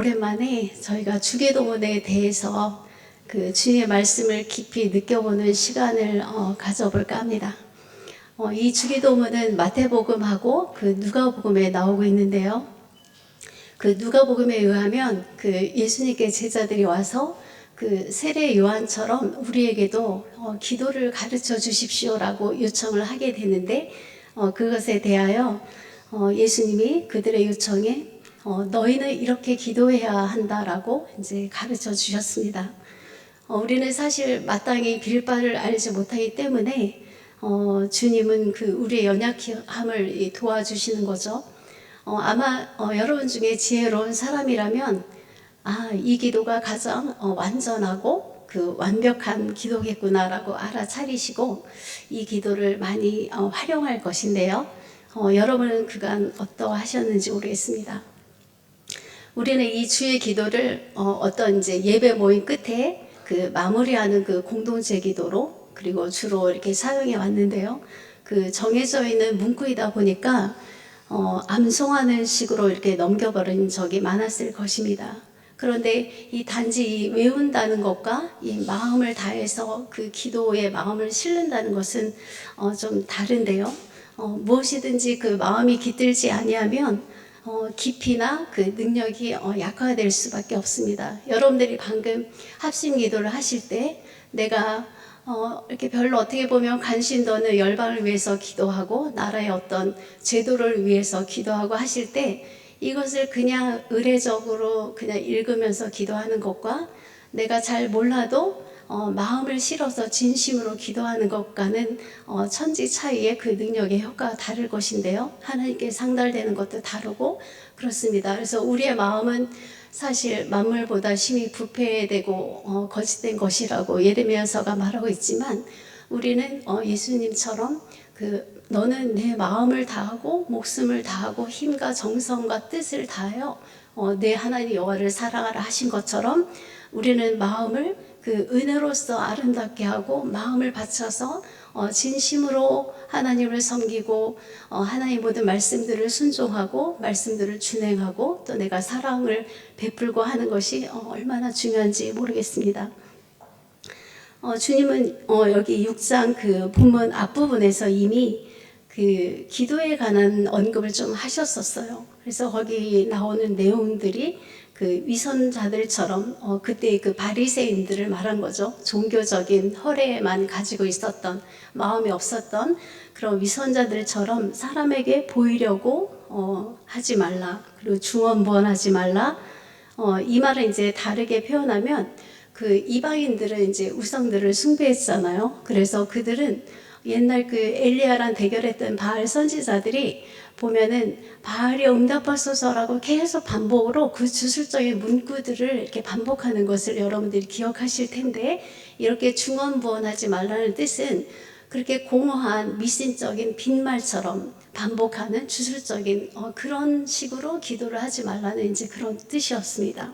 오랜만에 저희가 주계동원에 대해서 그 주님의 말씀을 깊이 느껴보는 시간을 어, 가져볼까 합니다. 어, 이 주계동원은 마태복음하고 그 누가복음에 나오고 있는데요. 그 누가복음에 의하면 그 예수님께 제자들이 와서 그 세례 요한처럼 우리에게도 어, 기도를 가르쳐 주십시오라고 요청을 하게 되는데 어, 그것에 대하여 어, 예수님이 그들의 요청에 어, 너희는 이렇게 기도해야 한다라고 이제 가르쳐 주셨습니다. 어, 우리는 사실 마땅히 빌 바를 알지 못하기 때문에 어, 주님은 그 우리의 연약함을 이 도와주시는 거죠. 어, 아마 어, 여러분 중에 지혜로운 사람이라면 아, 이 기도가 가장 어, 완전하고 그 완벽한 기도겠구나라고 알아차리시고 이 기도를 많이 어, 활용할 것인데요. 어, 여러분은 그간 어떠하셨는지 모르겠습니다. 우리는 이 주의 기도를 어, 어떤 이제 예배 모임 끝에 그 마무리하는 그 공동체 기도로 그리고 주로 이렇게 사용해 왔는데요. 그 정해져 있는 문구이다 보니까 어, 암송하는 식으로 이렇게 넘겨버린 적이 많았을 것입니다. 그런데 이 단지 이 외운다는 것과 이 마음을 다해서 그 기도에 마음을 실른다는 것은 어, 좀 다른데요. 어, 무엇이든지 그 마음이 깃들지 아니하면 어, 깊이나 그 능력이 어, 약화될 수밖에 없습니다. 여러분들이 방금 합심 기도를 하실 때 내가 어, 이렇게 별로 어떻게 보면 관심 도 는 열방을 위해서 기도하고 나라의 어떤 제도를 위해서 기도하고 하실 때 이것을 그냥 의례적으로 그냥 읽으면서 기도하는 것과 내가 잘 몰라도 어, 마음을 실어서 진심으로 기도하는 것과는 어, 천지 차이의 그 능력의 효과가 다를 것인데요. 하나님께 상달되는 것도 다르고 그렇습니다. 그래서 우리의 마음은 사실 만물보다 심히 부패되고 어, 거짓된 것이라고 예레미야서가 말하고 있지만 우리는 어, 예수님처럼 그 너는 내 마음을 다하고 목숨을 다하고 힘과 정성과 뜻을 다하여 어, 내 하나님 여호와를 사랑하라 하신 것처럼 우리는 마음을 그 은혜로서 아름답게 하고 마음을 바쳐서 어, 진심으로 하나님을 섬기고 어, 하나님 모든 말씀들을 순종하고 말씀들을 준행하고 또 내가 사랑을 베풀고 하는 것이 어, 얼마나 중요한지 모르겠습니다. 어, 주님은 어, 여기 6장 그 본문 앞부분에서 이미 그 기도에 관한 언급을 좀 하셨었어요. 그래서 거기 나오는 내용들이 그 위선자들처럼 어, 그때 그 바리새인들을 말한 거죠. 종교적인 허례만 가지고 있었던 마음이 없었던 그런 위선자들처럼 사람에게 보이려고 어, 하지 말라. 그리고 중언부언하지 말라. 어, 이 말을 이제 다르게 표현하면 그 이방인들은 이제 우상들을 숭배했잖아요. 그래서 그들은 옛날 그 엘리야랑 대결했던 바알 선지자들이 보면은 바알이 응답하소서라고 계속 반복으로 그 주술적인 문구들을 이렇게 반복하는 것을 여러분들이 기억하실 텐데 이렇게 중언부언하지 말라는 뜻은 그렇게 공허한 미신적인 빈말처럼 반복하는 주술적인 어, 그런 식으로 기도를 하지 말라는 이제 그런 뜻이었습니다.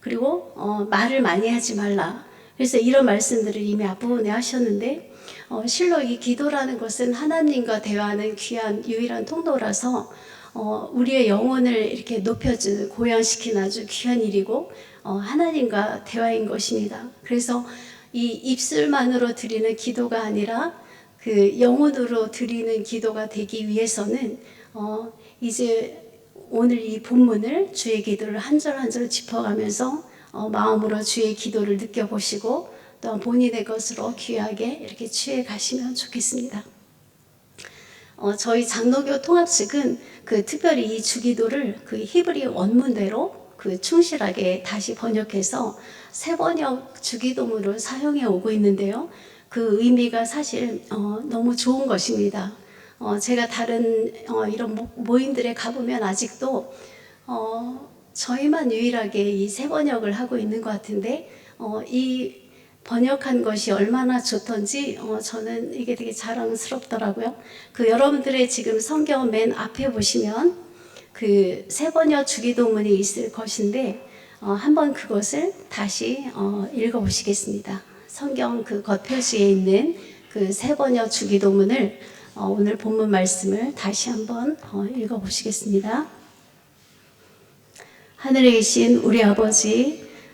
그리고 어, 말을 많이 하지 말라. 그래서 이런 말씀들을 이미 앞부분에 하셨는데 어, 실로 이 기도라는 것은 하나님과 대화하는 귀한 유일한 통로라서 어, 우리의 영혼을 이렇게 높여주는 고양시키는 아주 귀한 일이고 어, 하나님과 대화인 것입니다. 그래서 이 입술만으로 드리는 기도가 아니라 그 영혼으로 드리는 기도가 되기 위해서는 어, 이제 오늘 이 본문을 주의 기도를 한 절 한 절 짚어가면서 어, 마음으로 주의 기도를 느껴보시고 또 본인의 것으로 귀하게 이렇게 취해 가시면 좋겠습니다. 어, 저희 장로교 통합 측은 그 특별히 이 주기도를 그 히브리 원문대로 그 충실하게 다시 번역해서 새 번역 주기도문을 사용해 오고 있는데요. 그 의미가 사실 어, 너무 좋은 것입니다. 어, 제가 다른 어, 이런 모, 모임들에 가보면 아직도 어, 저희만 유일하게 이새 번역을 하고 있는 것 같은데 어, 이 번역한 것이 얼마나 좋던지 어, 저는 이게 되게 자랑스럽더라고요. 그 여러분들의 지금 성경 맨 앞에 보시면 그새 번역 주기도문이 있을 것인데 어, 한번 그것을 다시 어, 읽어보시겠습니다. 성경 그 겉표지에 있는 그새 번역 주기도문을 어, 오늘 본문 말씀을 다시 한번 어, 읽어보시겠습니다. 하늘에 계신 우리 아버지,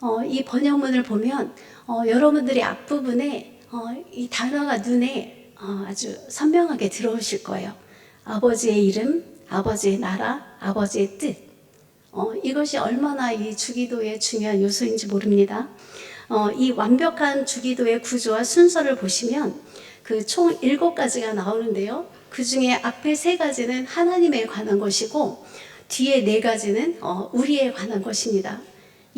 어, 이 번역문을 보면 어, 여러분들이 앞부분에 어, 이 단어가 눈에 어, 아주 선명하게 들어오실 거예요. 아버지의 이름, 아버지의 나라, 아버지의 뜻. 어, 이것이 얼마나 이 주기도의 중요한 요소인지 모릅니다. 어, 이 완벽한 주기도의 구조와 순서를 보시면 그 총 일곱 가지가 나오는데요. 그 중에 앞에 세 가지는 하나님에 관한 것이고 뒤에 네 가지는 어, 우리에 관한 것입니다.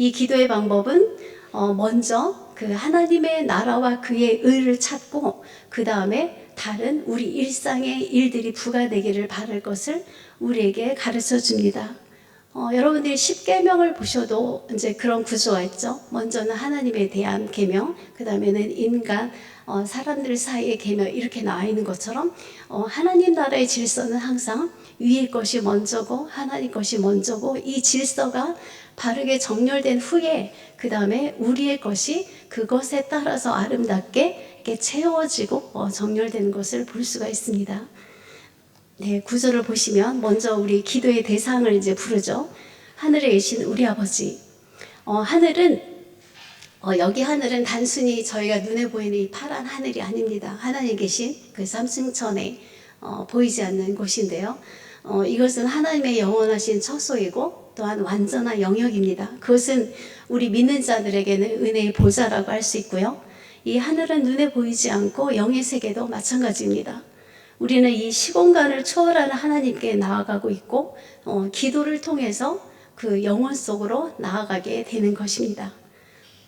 이 기도의 방법은 어, 먼저 그 하나님의 나라와 그의 의를 찾고 그 다음에 다른 우리 일상의 일들이 부과되기를 바랄 것을 우리에게 가르쳐 줍니다. 어, 여러분들이 십계명을 보셔도 이제 그런 구조가 있죠. 먼저는 하나님에 대한 계명, 그 다음에는 인간, 어, 사람들 사이의 계명 이렇게 나와 있는 것처럼 어, 하나님 나라의 질서는 항상 위의 것이 먼저고 하나님 것이 먼저고 이 질서가 바르게 정렬된 후에 그 다음에 우리의 것이 그것에 따라서 아름답게 이렇게 채워지고 어, 정렬되는 것을 볼 수가 있습니다. 네, 구절을 보시면 먼저 우리 기도의 대상을 이제 부르죠. 하늘에 계신 우리 아버지. 어, 하늘은 어, 여기 하늘은 단순히 저희가 눈에 보이는 이 파란 하늘이 아닙니다. 하나님 계신 그 삼승천에 어, 보이지 않는 곳인데요. 어, 이것은 하나님의 영원하신 처소이고 또한 완전한 영역입니다. 그것은 우리 믿는 자들에게는 은혜의 보좌라고 할 수 있고요. 이 하늘은 눈에 보이지 않고 영의 세계도 마찬가지입니다. 우리는 이 시공간을 초월하는 하나님께 나아가고 있고 어, 기도를 통해서 그 영혼 속으로 나아가게 되는 것입니다.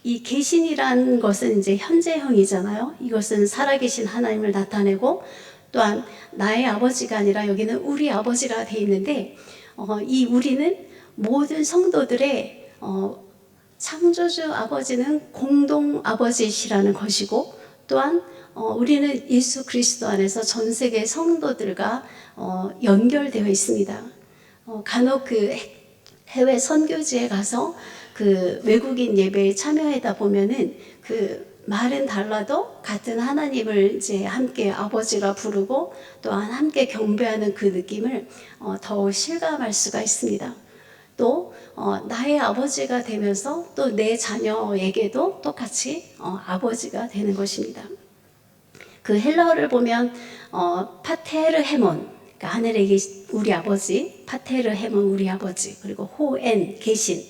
이 계신이란 것은 이제 현재형이잖아요. 이것은 살아계신 하나님을 나타내고 또한 나의 아버지가 아니라 여기는 우리 아버지라 돼 있는데 어, 이 우리는 모든 성도들의 어, 창조주 아버지는 공동 아버지시라는 것이고 또한 어, 우리는 예수 그리스도 안에서 전 세계 성도들과 어, 연결되어 있습니다. 어, 간혹 그 해외 선교지에 가서 그 외국인 예배에 참여하다 보면은 그 말은 달라도 같은 하나님을 이제 함께 아버지라 부르고 또한 함께 경배하는 그 느낌을 어, 더욱 실감할 수가 있습니다. 또 어, 나의 아버지가 되면서 또 내 자녀에게도 똑같이 어, 아버지가 되는 것입니다. 그 헬라어를 보면 어, 파테르 헤몬 그러니까 하늘에 계신 우리 아버지 파테르 헤몬 우리 아버지 그리고 호엔 계신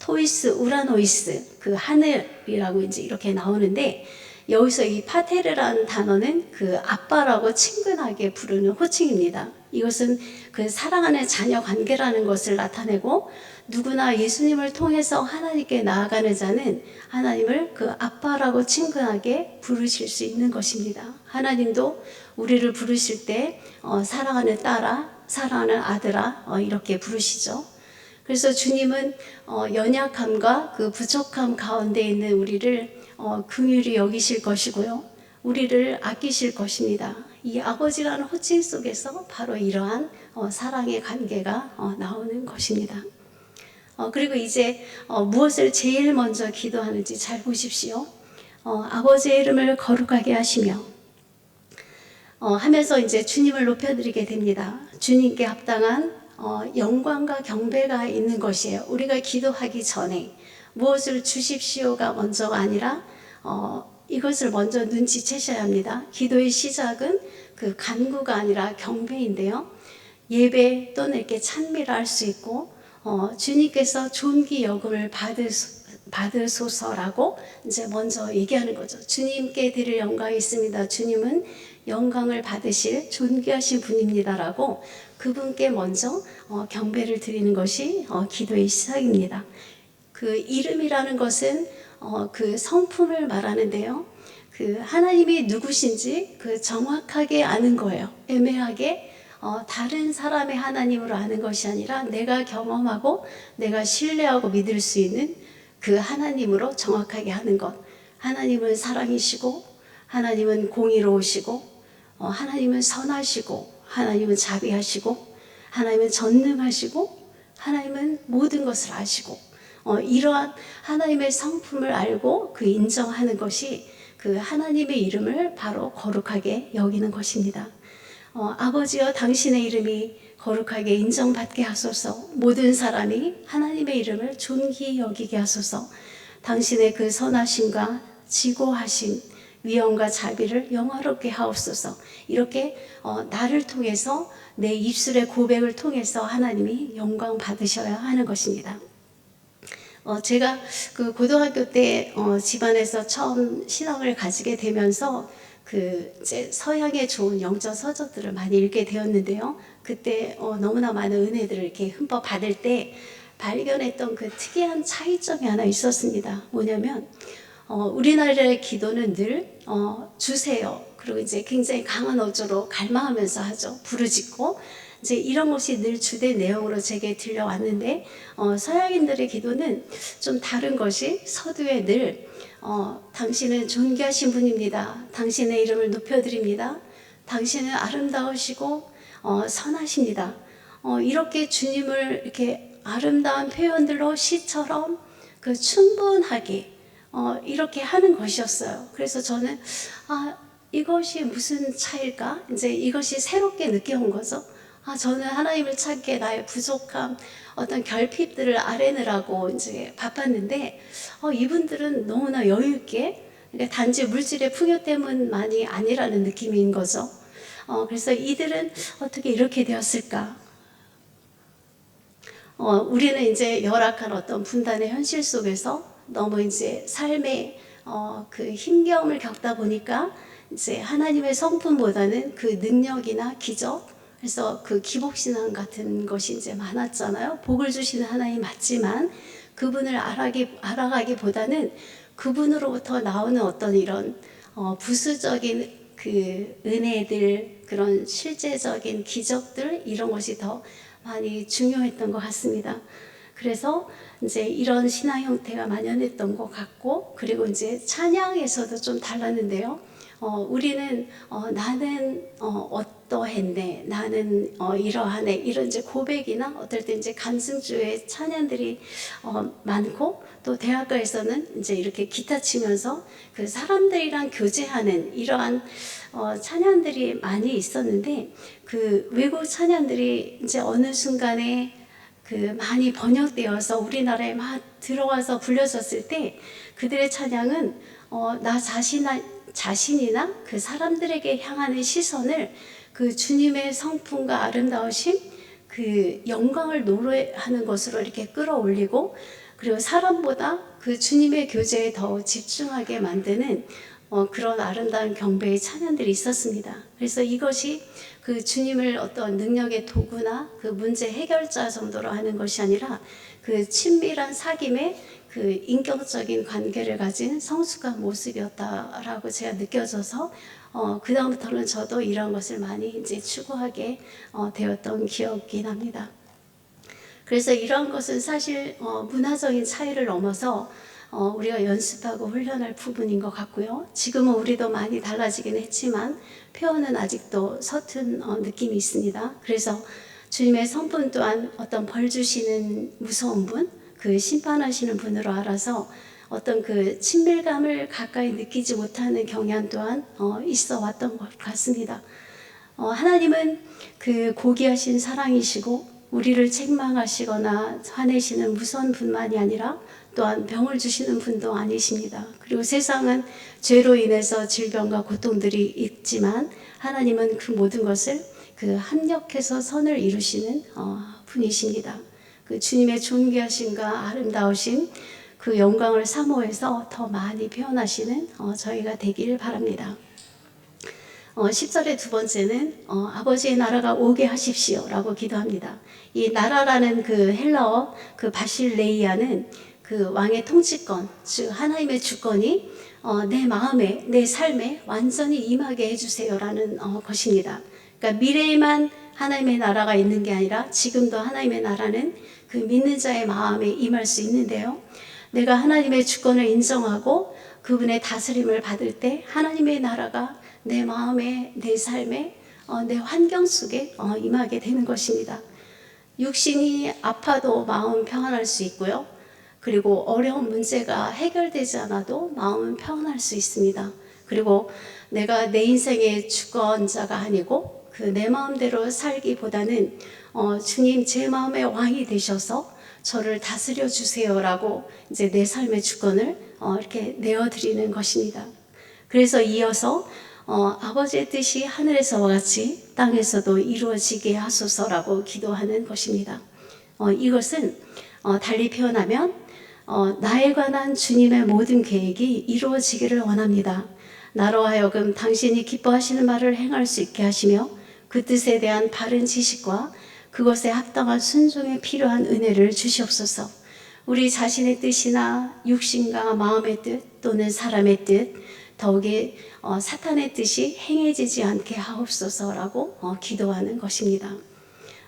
토이스 우라노이스 그 하늘이라고 이제 이렇게 나오는데 여기서 이 파테르라는 단어는 그 아빠라고 친근하게 부르는 호칭입니다. 이것은 그 사랑하는 자녀 관계라는 것을 나타내고 누구나 예수님을 통해서 하나님께 나아가는 자는 하나님을 그 아빠라고 친근하게 부르실 수 있는 것입니다. 하나님도 우리를 부르실 때 어, 사랑하는 딸아, 사랑하는 아들아 어, 이렇게 부르시죠. 그래서 주님은 어, 연약함과 그 부족함 가운데 있는 우리를 어, 긍휼히 여기실 것이고요. 우리를 아끼실 것입니다. 이 아버지라는 호칭 속에서 바로 이러한 어, 사랑의 관계가 어, 나오는 것입니다. 어, 그리고 이제 어, 무엇을 제일 먼저 기도하는지 잘 보십시오. 어, 아버지의 이름을 거룩하게 하시며 어, 하면서 이제 주님을 높여드리게 됩니다. 주님께 합당한 어, 영광과 경배가 있는 것이에요. 우리가 기도하기 전에 무엇을 주십시오가 먼저가 아니라 어, 이것을 먼저 눈치채셔야 합니다. 기도의 시작은 그 간구가 아니라 경배인데요. 예배 또는 이렇게 찬미를 할 수 있고 어, 주님께서 존귀 여금을 받으소, 받으소서라고 이제 먼저 얘기하는 거죠. 주님께 드릴 영광이 있습니다. 주님은 영광을 받으실 존귀하신 분입니다라고 그분께 먼저 어, 경배를 드리는 것이 어, 기도의 시작입니다. 그 이름이라는 것은 어, 그 성품을 말하는데요. 그 하나님이 누구신지 그 정확하게 아는 거예요. 애매하게 어, 다른 사람의 하나님으로 아는 것이 아니라 내가 경험하고 내가 신뢰하고 믿을 수 있는 그 하나님으로 정확하게 하는 것. 하나님은 사랑이시고 하나님은 공의로우시고 어, 하나님은 선하시고 하나님은 자비하시고 하나님은 전능하시고 하나님은 모든 것을 아시고 어, 이러한 하나님의 성품을 알고 그 인정하는 것이 그 하나님의 이름을 바로 거룩하게 여기는 것입니다. 어, 아버지여 당신의 이름이 거룩하게 인정받게 하소서 모든 사람이 하나님의 이름을 존귀 여기게 하소서 당신의 그 선하심과 지고하심 위엄과 자비를 영화롭게 하옵소서 이렇게 어, 나를 통해서 내 입술의 고백을 통해서 하나님이 영광 받으셔야 하는 것입니다. 어, 제가 그 고등학교 때 어, 집안에서 처음 신앙을 가지게 되면서 그 서양의 좋은 영적 서적들을 많이 읽게 되었는데요. 그때 어, 너무나 많은 은혜들을 이렇게 흠뻑 받을 때 발견했던 그 특이한 차이점이 하나 있었습니다. 뭐냐면 어, 우리나라의 기도는 늘 어, 주세요. 그리고 이제 굉장히 강한 어조로 갈망하면서 하죠. 부르짖고 이제 이런 것이 늘 주된 내용으로 제게 들려왔는데 어, 서양인들의 기도는 좀 다른 것이 서두에 늘 어, 당신은 존귀하신 분입니다. 당신의 이름을 높여드립니다. 당신은 아름다우시고 어, 선하십니다. 어, 이렇게 주님을 이렇게 아름다운 표현들로 시처럼 그 충분하게 어, 이렇게 하는 것이었어요. 그래서 저는 아 이것이 무슨 차일까? 이제 이것이 새롭게 느껴온 거죠. 아 저는 하나님을 찾기에 나의 부족함, 어떤 결핍들을 아뢰느라고 이제 바빴는데 어, 이분들은 너무나 여유 있게 그러니까 단지 물질의 풍요 때문만이 아니라는 느낌인 거죠. 어, 그래서 이들은 어떻게 이렇게 되었을까? 어, 우리는 이제 열악한 어떤 분단의 현실 속에서 너무 이제 삶의 어, 그 힘겨움을 겪다 보니까 이제 하나님의 성품보다는 그 능력이나 기적, 그래서 그 기복신앙 같은 것이 이제 많았잖아요. 복을 주시는 하나님 맞지만 그분을 알아기, 알아가기보다는 그분으로부터 나오는 어떤 이런 어, 부수적인 그 은혜들, 그런 실제적인 기적들, 이런 것이 더 많이 중요했던 것 같습니다. 그래서 이제 이런 신앙 형태가 만연했던 것 같고, 그리고 이제 찬양에서도 좀 달랐는데요. 어, 우리는 어, 나는 어, 어떠했네, 나는 어, 이러하네 이런 이제 고백이나 어떨 때 이제 간승주의 찬양들이 어, 많고 또 대학가에서는 이제 이렇게 기타 치면서 그 사람들이랑 교제하는 이러한 어, 찬양들이 많이 있었는데 그 외국 찬양들이 이제 어느 순간에 그 많이 번역되어서 우리나라에 막 들어와서 불려졌을 때 그들의 찬양은 어, 나 자신아, 자신이나 그 사람들에게 향하는 시선을 그 주님의 성품과 아름다우심, 그 영광을 노래하는 것으로 이렇게 끌어올리고 그리고 사람보다 그 주님의 교제에 더 집중하게 만드는 어, 그런 아름다운 경배의 찬양들이 있었습니다. 그래서 이것이 그 주님을 어떤 능력의 도구나 그 문제 해결자 정도로 하는 것이 아니라 그 친밀한 사귐의 그 인격적인 관계를 가진 성숙한 모습이었다라고 제가 느껴져서 어, 그 다음부터는 저도 이런 것을 많이 이제 추구하게 어, 되었던 기억이 납니다. 그래서 이런 것은 사실 어, 문화적인 차이를 넘어서 어, 우리가 연습하고 훈련할 부분인 것 같고요. 지금은 우리도 많이 달라지긴 했지만 표현은 아직도 서툰 어, 느낌이 있습니다. 그래서 주님의 성품 또한 어떤 벌 주시는 무서운 분, 그 심판하시는 분으로 알아서 어떤 그 친밀감을 가까이 느끼지 못하는 경향 또한 어, 있어 왔던 것 같습니다. 어, 하나님은 그 고귀하신 사랑이시고 우리를 책망하시거나 화내시는 무서운 분만이 아니라 또한 병을 주시는 분도 아니십니다. 그리고 세상은 죄로 인해서 질병과 고통들이 있지만 하나님은 그 모든 것을 그 합력해서 선을 이루시는 어, 분이십니다. 그 주님의 존귀하심과 아름다우심, 그 영광을 사모해서 더 많이 표현하시는 어, 저희가 되길 바랍니다. 어, 10절의 두 번째는 어, 아버지의 나라가 오게 하십시오 라고 기도합니다. 이 나라라는 그 헬라어 그 바실레이아는 그 왕의 통치권, 즉 하나님의 주권이 어, 내 마음에, 내 삶에 완전히 임하게 해주세요라는 어, 것입니다. 그러니까 미래에만 하나님의 나라가 있는 게 아니라 지금도 하나님의 나라는 그 믿는 자의 마음에 임할 수 있는데요. 내가 하나님의 주권을 인정하고 그분의 다스림을 받을 때 하나님의 나라가 내 마음에 내 삶에 어, 내 환경 속에 어, 임하게 되는 것입니다. 육신이 아파도 마음 평안할 수 있고요. 그리고 어려운 문제가 해결되지 않아도 마음은 평안할 수 있습니다. 그리고 내가 내 인생의 주권자가 아니고 그 내 마음대로 살기보다는 어, 주님 제 마음의 왕이 되셔서 저를 다스려 주세요라고 이제 내 삶의 주권을 어, 이렇게 내어드리는 것입니다. 그래서 이어서 어, 아버지의 뜻이 하늘에서와 같이 땅에서도 이루어지게 하소서라고 기도하는 것입니다. 어, 이것은 어, 달리 표현하면 어, 나에 관한 주님의 모든 계획이 이루어지기를 원합니다. 나로 하여금 당신이 기뻐하시는 말을 행할 수 있게 하시며 그 뜻에 대한 바른 지식과 그것에 합당한 순종에 필요한 은혜를 주시옵소서. 우리 자신의 뜻이나 육신과 마음의 뜻 또는 사람의 뜻, 더욱이 어, 사탄의 뜻이 행해지지 않게 하옵소서라고 어, 기도하는 것입니다.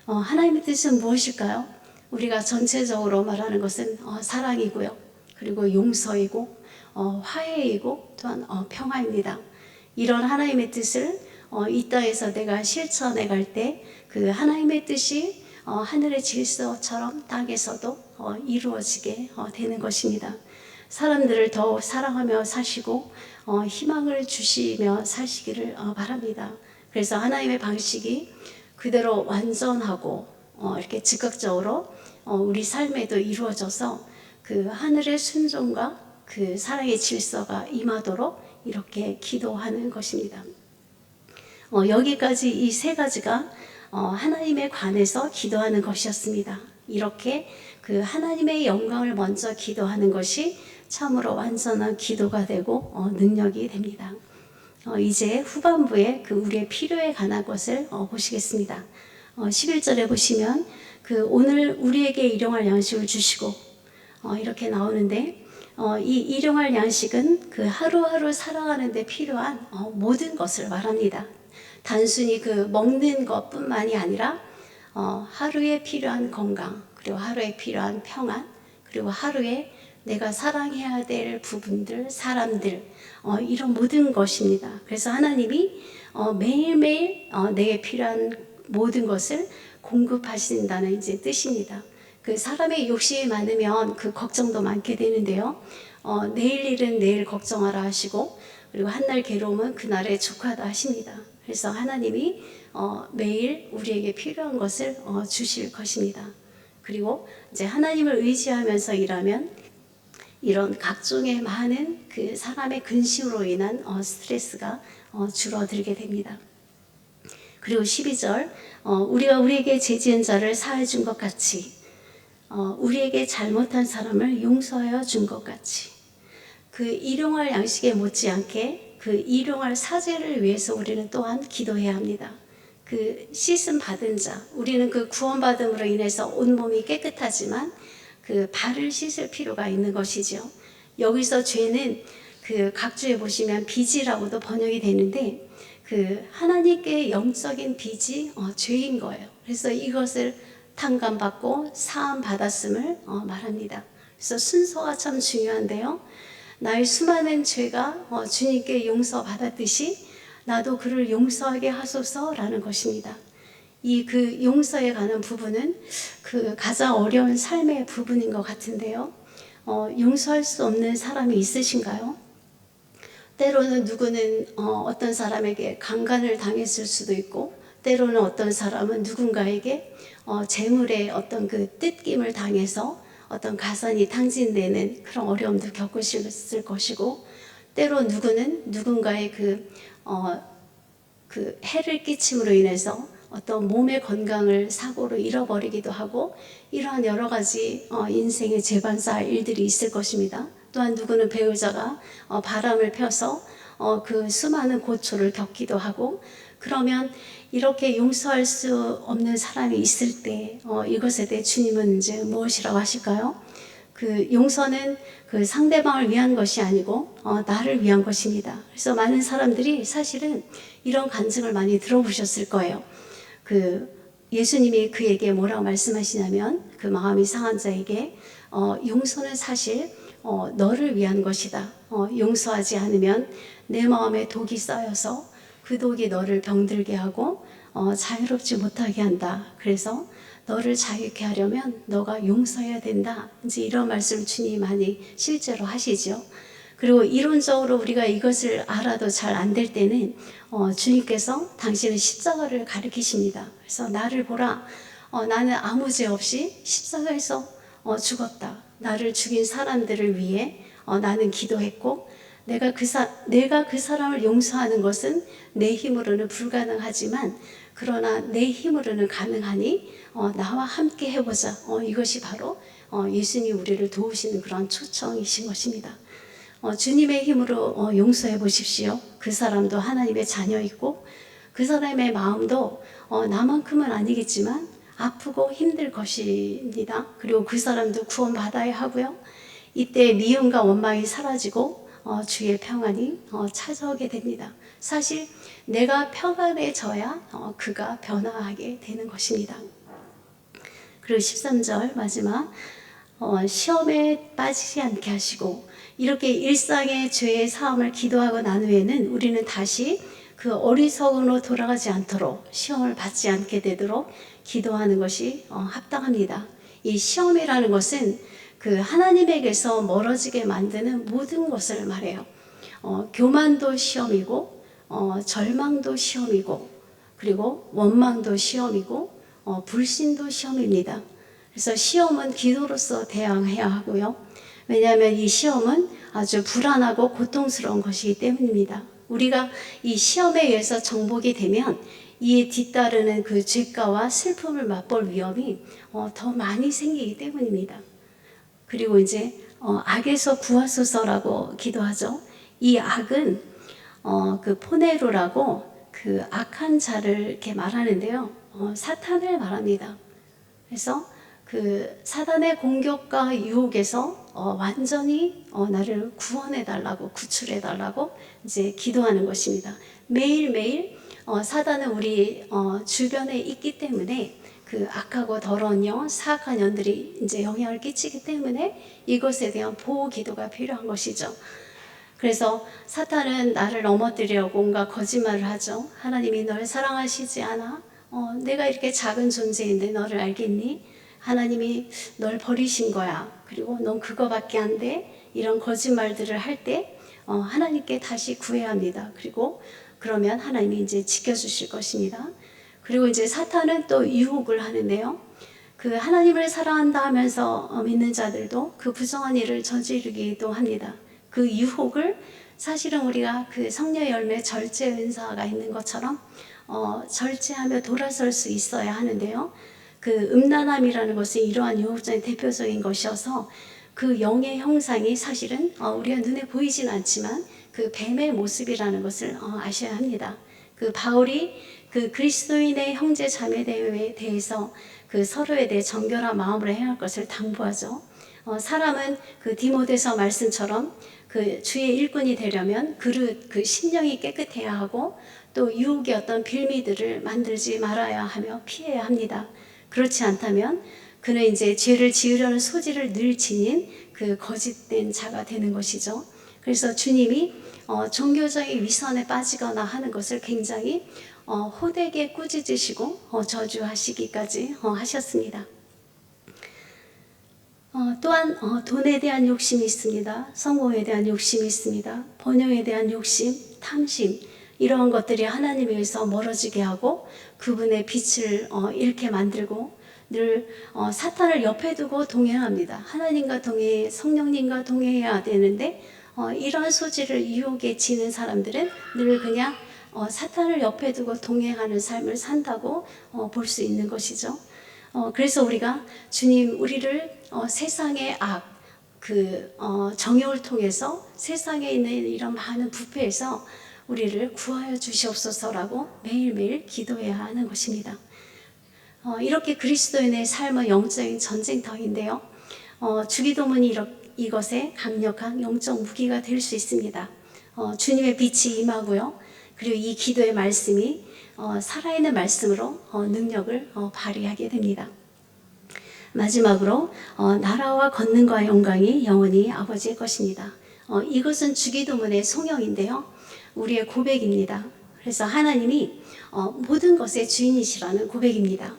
어, 하나님의 뜻은 무엇일까요? 우리가 전체적으로 말하는 것은 어, 사랑이고요. 그리고 용서이고 어, 화해이고 또한 어, 평화입니다. 이런 하나님의 뜻을 어, 이 땅에서 내가 실천해 갈 때 그 하나님의 뜻이 어, 하늘의 질서처럼 땅에서도 어, 이루어지게 어, 되는 것입니다. 사람들을 더 사랑하며 사시고 어, 희망을 주시며 사시기를 어, 바랍니다. 그래서 하나님의 방식이 그대로 완전하고 어, 이렇게 즉각적으로 어, 우리 삶에도 이루어져서 그 하늘의 순종과 그 사랑의 질서가 임하도록 이렇게 기도하는 것입니다. 어, 여기까지 이 세 가지가 어, 하나님에 관해서 기도하는 것이었습니다. 이렇게 그 하나님의 영광을 먼저 기도하는 것이 참으로 완전한 기도가 되고 어, 능력이 됩니다. 어, 이제 후반부에 그 우리의 필요에 관한 것을 어, 보시겠습니다. 어, 11절에 보시면 그 오늘 우리에게 일용할 양식을 주시고 어, 이렇게 나오는데 어, 이 일용할 양식은 그 하루하루 살아가는 데 필요한 어, 모든 것을 말합니다. 단순히 그 먹는 것뿐만이 아니라 어, 하루에 필요한 건강, 그리고 하루에 필요한 평안, 그리고 하루에 내가 사랑해야 될 부분들, 사람들, 어, 이런 모든 것입니다. 그래서 하나님이 어, 매일매일 어, 내게 필요한 모든 것을 공급하신다는 이제 뜻입니다. 그 사람의 욕심이 많으면 그 걱정도 많게 되는데요. 어, 내일 일은 내일 걱정하라 하시고 그리고 한날 괴로움은 그날에 족하다 하십니다. 그래서 하나님이 어, 매일 우리에게 필요한 것을 어, 주실 것입니다. 그리고 이제 하나님을 의지하면서 일하면 이런 각종의 많은 그 사람의 근심으로 인한 어, 스트레스가 어, 줄어들게 됩니다. 그리고 12절 어, 우리가 우리에게 죄지은 자를 사해 준 것 같이 어, 우리에게 잘못한 사람을 용서하여 준 것 같이 그 일용할 양식에 못지않게 그 일용할 사죄를 위해서 우리는 또한 기도해야 합니다. 그 씻음 받은 자, 우리는 그 구원받음으로 인해서 온 몸이 깨끗하지만 그 발을 씻을 필요가 있는 것이죠. 여기서 죄는 그 각주에 보시면 빚이라고도 번역이 되는데 그 하나님께 영적인 빚이 어, 죄인 거예요. 그래서 이것을 탕감받고 사함 받았음을 어, 말합니다. 그래서 순서가 참 중요한데요. 나의 수많은 죄가 어, 주님께 용서받았듯이 나도 그를 용서하게 하소서라는 것입니다. 이 그 용서에 관한 부분은 그 가장 어려운 삶의 부분인 것 같은데요. 어, 용서할 수 없는 사람이 있으신가요? 때로는 누구는 어, 어떤 사람에게 강간을 당했을 수도 있고, 때로는 어떤 사람은 누군가에게 어, 재물의 어떤 그 뜯김을 당해서 어떤 가산이 탕진되는 그런 어려움도 겪으실 것이고, 때로 누구는 누군가의 그, 어, 그 해를 끼침으로 인해서 어떤 몸의 건강을 사고로 잃어버리기도 하고 이러한 여러 가지 어, 인생의 재반사 일들이 있을 것입니다. 또한 누구는 배우자가 어, 바람을 펴서 어, 그 수많은 고초를 겪기도 하고 그러면 이렇게 용서할 수 없는 사람이 있을 때 어, 이것에 대해 주님은 이제 무엇이라고 하실까요? 그 용서는 그 상대방을 위한 것이 아니고 어, 나를 위한 것입니다. 그래서 많은 사람들이 사실은 이런 간증을 많이 들어보셨을 거예요. 그 예수님이 그에게 뭐라고 말씀하시냐면 그 마음이 상한 자에게 어, 용서는 사실 어, 너를 위한 것이다. 어, 용서하지 않으면 내 마음에 독이 쌓여서 그 독이 너를 병들게 하고 어, 자유롭지 못하게 한다. 그래서 너를 자유케 하려면 너가 용서해야 된다. 이제 이런 말씀을 주님이 많이 실제로 하시죠. 그리고 이론적으로 우리가 이것을 알아도 잘 안 될 때는 어, 주님께서 당신은 십자가를 가리키십니다. 그래서 나를 보라. 어, 나는 아무 죄 없이 십자가에서 어, 죽었다. 나를 죽인 사람들을 위해 어, 나는 기도했고 내가 그 사, 내가 그 사람을 용서하는 것은 내 힘으로는 불가능하지만 그러나 내 힘으로는 가능하니 어, 나와 함께 해보자. 어, 이것이 바로 어, 예수님 우리를 도우시는 그런 초청이신 것입니다. 어, 주님의 힘으로 어, 용서해 보십시오. 그 사람도 하나님의 자녀이고 그 사람의 마음도 어, 나만큼은 아니겠지만 아프고 힘들 것입니다. 그리고 그 사람도 구원받아야 하고요. 이때 미움과 원망이 사라지고 어, 주의 평안이 어, 찾아오게 됩니다. 사실 내가 평안해져야 어, 그가 변화하게 되는 것입니다. 그리고 13절 마지막 어, 시험에 빠지지 않게 하시고 이렇게 일상의 죄의 사함을 기도하고 난 후에는 우리는 다시 그 어리석음으로 돌아가지 않도록 시험을 받지 않게 되도록 기도하는 것이 어, 합당합니다. 이 시험이라는 것은 그 하나님에게서 멀어지게 만드는 모든 것을 말해요. 어, 교만도 시험이고 어, 절망도 시험이고 그리고 원망도 시험이고 어, 불신도 시험입니다. 그래서 시험은 기도로서 대항해야 하고요. 왜냐하면 이 시험은 아주 불안하고 고통스러운 것이기 때문입니다. 우리가 이 시험에 의해서 정복이 되면 이에 뒤따르는 그 죄가와 슬픔을 맛볼 위험이 어, 더 많이 생기기 때문입니다. 그리고 이제 어, 악에서 구하소서라고 기도하죠. 이 악은 어, 그 포네로라고 그 악한 자를 이렇게 말하는데요. 어, 사탄을 말합니다. 그래서 그 사단의 공격과 유혹에서 어, 완전히 어, 나를 구원해 달라고 구출해 달라고 이제 기도하는 것입니다. 매일 매일 어, 사단은 우리 어, 주변에 있기 때문에 그 악하고 더러운 영, 사악한 영들이 이제 영향을 끼치기 때문에 이것에 대한 보호 기도가 필요한 것이죠. 그래서 사탄은 나를 넘어뜨리려고 온갖 거짓말을 하죠. 하나님이 널 사랑하시지 않아? 어, 내가 이렇게 작은 존재인데 너를 알겠니? 하나님이 널 버리신 거야. 그리고 넌 그거밖에 안 돼. 이런 거짓말들을 할 때, 어, 하나님께 다시 구해야 합니다. 그리고 그러면 하나님이 이제 지켜주실 것입니다. 그리고 이제 사탄은 또 유혹을 하는데요. 그 하나님을 사랑한다 하면서 어, 믿는 자들도 그 부정한 일을 저지르기도 합니다. 그 유혹을 사실은 우리가 그 성녀 열매 절제 은사가 있는 것처럼 어, 절제하며 돌아설 수 있어야 하는데요. 그 음란함이라는 것은 이러한 유혹자의 대표적인 것이어서 그 영의 형상이 사실은 어, 우리가 눈에 보이진 않지만 그 뱀의 모습이라는 것을 어, 아셔야 합니다. 그 바울이 그 그리스도인의 형제 자매대에 대해서 그 서로에 대해 정결한 마음으로 행할 것을 당부하죠. 어, 사람은 그 디모데서 말씀처럼 그 주의 일꾼이 되려면 그릇 그 심령이 깨끗해야 하고 또 유혹의 어떤 빌미들을 만들지 말아야 하며 피해야 합니다. 그렇지 않다면 그는 이제 죄를 지으려는 소지를 늘 지닌 그 거짓된 자가 되는 것이죠. 그래서 주님이 어, 종교적인 위선에 빠지거나 하는 것을 굉장히 어, 호되게 꾸짖으시고 어, 저주하시기까지 어, 하셨습니다. 어, 또한 어, 돈에 대한 욕심이 있습니다. 성공에 대한 욕심이 있습니다. 번영에 대한 욕심, 탐심 이러한 것들이 하나님에서 멀어지게 하고 그분의 빛을 어, 잃게 만들고 늘 어, 사탄을 옆에 두고 동행합니다. 하나님과 동행, 성령님과 동행해야 되는데 어, 이러한 소지를 유혹에 지는 사람들은 늘 그냥 어, 사탄을 옆에 두고 동행하는 삶을 산다고 어, 볼 수 있는 것이죠. 어, 그래서 우리가 주님 우리를 어, 세상의 악, 그 어, 정욕을 통해서 세상에 있는 이런 많은 부패에서 우리를 구하여 주시옵소서라고 매일매일 기도해야 하는 것입니다. 어, 이렇게 그리스도인의 삶은 영적인 전쟁터인데요. 어, 주기도문이 이렇, 이것에 강력한 영적 무기가 될 수 있습니다. 어, 주님의 빛이 임하고요. 그리고 이 기도의 말씀이 어, 살아있는 말씀으로 어, 능력을 어, 발휘하게 됩니다. 마지막으로 어, 나라와 권능과 영광이 영원히 아버지의 것입니다. 어, 이것은 주기도문의 송영인데요. 우리의 고백입니다. 그래서 하나님이 어, 모든 것의 주인이시라는 고백입니다.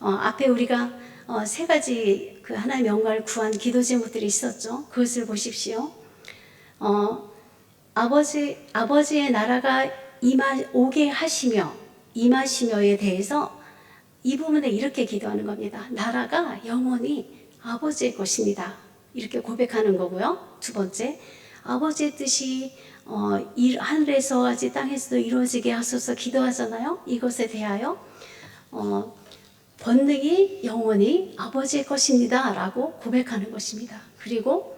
어, 앞에 우리가 어, 세 가지 그 하나님의 영광을 구한 기도 제목들이 있었죠. 그것을 보십시오. 어, 아버지 아버지의 나라가 임하 오게 하시며 임하시며에 대해서 이 부분에 이렇게 기도하는 겁니다. 나라가 영원히 아버지의 것입니다. 이렇게 고백하는 거고요. 두 번째, 아버지의 뜻이 어, 이- 하늘에서 아지 땅에서도 이루어지게 하소서 기도하잖아요. 이것에 대하여 어, 번능이 영원히 아버지의 것입니다라고 고백하는 것입니다. 그리고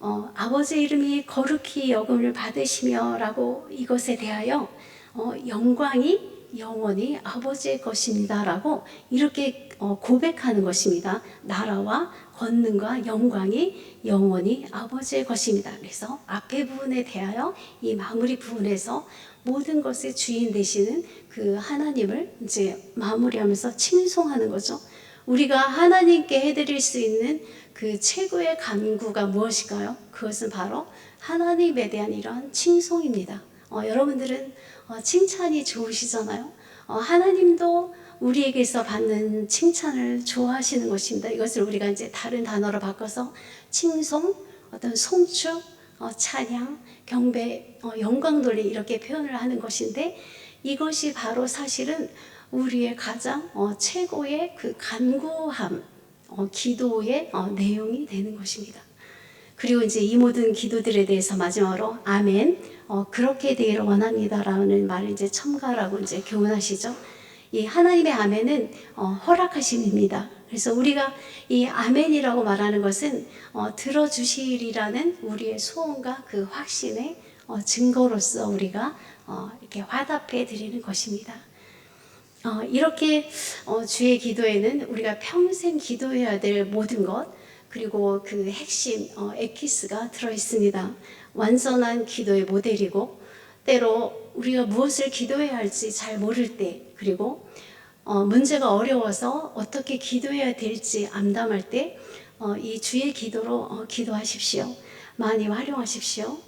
어, 아버지의 이름이 거룩히 여금을 받으시며라고 이것에 대하여 어, 영광이 영원히 아버지의 것입니다라고 이렇게 어, 고백하는 것입니다. 나라와 권능과 영광이 영원히 아버지의 것입니다. 그래서 앞에 부분에 대하여 이 마무리 부분에서 모든 것의 주인 되시는 그 하나님을 이제 마무리하면서 칭송하는 거죠. 우리가 하나님께 해드릴 수 있는 그 최고의 간구가 무엇일까요? 그것은 바로 하나님에 대한 이런 칭송입니다. 어, 여러분들은 어, 칭찬이 좋으시잖아요. 어, 하나님도 우리에게서 받는 칭찬을 좋아하시는 것입니다. 이것을 우리가 이제 다른 단어로 바꿔서 칭송, 어떤 송축, 어, 찬양, 경배, 어, 영광 돌리 이렇게 표현을 하는 것인데 이것이 바로 사실은 우리의 가장 어, 최고의 그 간구함, 어, 기도의 어, 내용이 되는 것입니다. 그리고 이제 이 모든 기도들에 대해서 마지막으로 아멘, 어, 그렇게 되기를 원합니다라는 말을 이제 첨가라고 이제 교훈하시죠. 이 하나님의 아멘은 어, 허락하심입니다. 그래서 우리가 이 아멘이라고 말하는 것은 어, 들어주시리라는 우리의 소원과 그 확신의 어, 증거로서 우리가 어, 이렇게 화답해 드리는 것입니다. 어, 이렇게 어, 주의 기도에는 우리가 평생 기도해야 될 모든 것 그리고 그 핵심 어, 에키스가 들어 있습니다. 완전한 기도의 모델이고 때로 우리가 무엇을 기도해야 할지 잘 모를 때 그리고 어, 문제가 어려워서 어떻게 기도해야 될지 암담할 때 어, 이 주의 기도로 어, 기도하십시오. 많이 활용하십시오.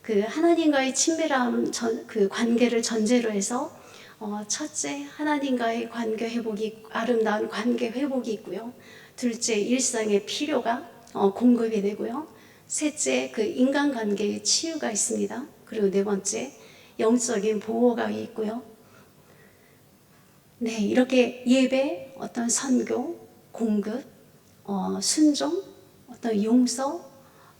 그 하나님과의 친밀함 전, 그 관계를 전제로 해서 어, 첫째 하나님과의 관계 회복이 아름다운 관계 회복이 있고요. 둘째 일상의 필요가 어, 공급이 되고요. 셋째 그 인간관계의 치유가 있습니다. 그리고 네 번째 영적인 보호가 있고요. 네 이렇게 예배 어떤 선교 공급 어, 순종 어떤 용서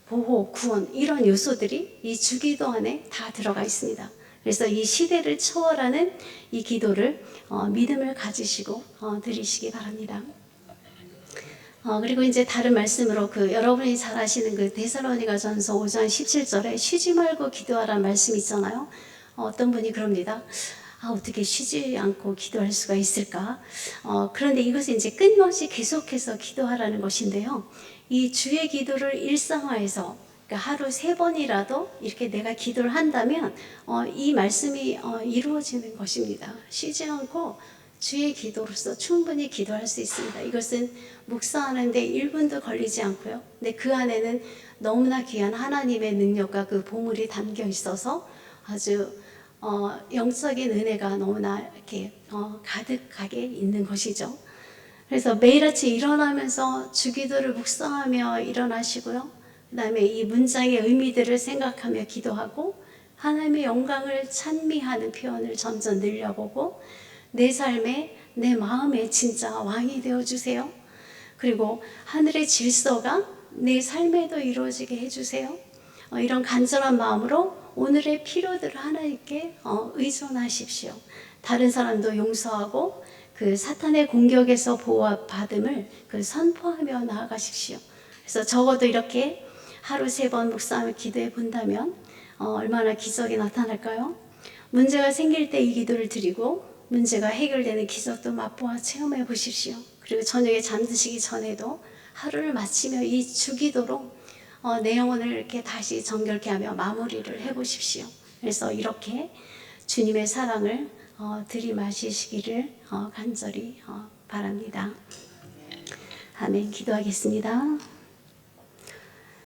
보호 구원 이런 요소들이 이 주기도 안에 다 들어가 있습니다. 그래서 이 시대를 초월하는 이 기도를 어, 믿음을 가지시고 어, 드리시기 바랍니다. 어, 그리고 이제 다른 말씀으로 그 여러분이 잘 아시는 그 데살로니가 전서 5장 17절에 쉬지 말고 기도하라는 말씀 있잖아요. 어, 어떤 분이 그럽니다. 아, 어떻게 쉬지 않고 기도할 수가 있을까? 어, 그런데 이것은 이제 끊임없이 계속해서 기도하라는 것인데요. 이 주의 기도를 일상화해서 그러니까 하루 세 번이라도 이렇게 내가 기도를 한다면 어, 이 말씀이 어, 이루어지는 것입니다. 쉬지 않고 주의 기도로서 충분히 기도할 수 있습니다. 이것은 묵상하는데 1분도 걸리지 않고요. 근데 그 안에는 너무나 귀한 하나님의 능력과 그 보물이 담겨 있어서 아주 어, 영적인 은혜가 너무나 이렇게 어, 가득하게 있는 것이죠. 그래서 매일 아침 일어나면서 주기도를 묵상하며 일어나시고요. 그 다음에 이 문장의 의미들을 생각하며 기도하고 하나님의 영광을 찬미하는 표현을 점점 늘려보고 내 삶에 내 마음에 진짜 왕이 되어 주세요. 그리고 하늘의 질서가 내 삶에도 이루어지게 해주세요. 어, 이런 간절한 마음으로 오늘의 필요들을 하나님께 어, 의존하십시오. 다른 사람도 용서하고 그 사탄의 공격에서 보호받음을 그 선포하며 나아가십시오. 그래서 적어도 이렇게 하루 세 번 묵상하며 기도해 본다면 어, 얼마나 기적이 나타날까요? 문제가 생길 때 이 기도를 드리고 문제가 해결되는 기적도 맛보아 체험해 보십시오. 그리고 저녁에 잠드시기 전에도 하루를 마치며 이 주기도로 어, 내 영혼을 이렇게 다시 정결케 하며 마무리를 해 보십시오. 그래서 이렇게 주님의 사랑을 어, 들이마시시기를 어, 간절히 어, 바랍니다. 아멘. 기도하겠습니다.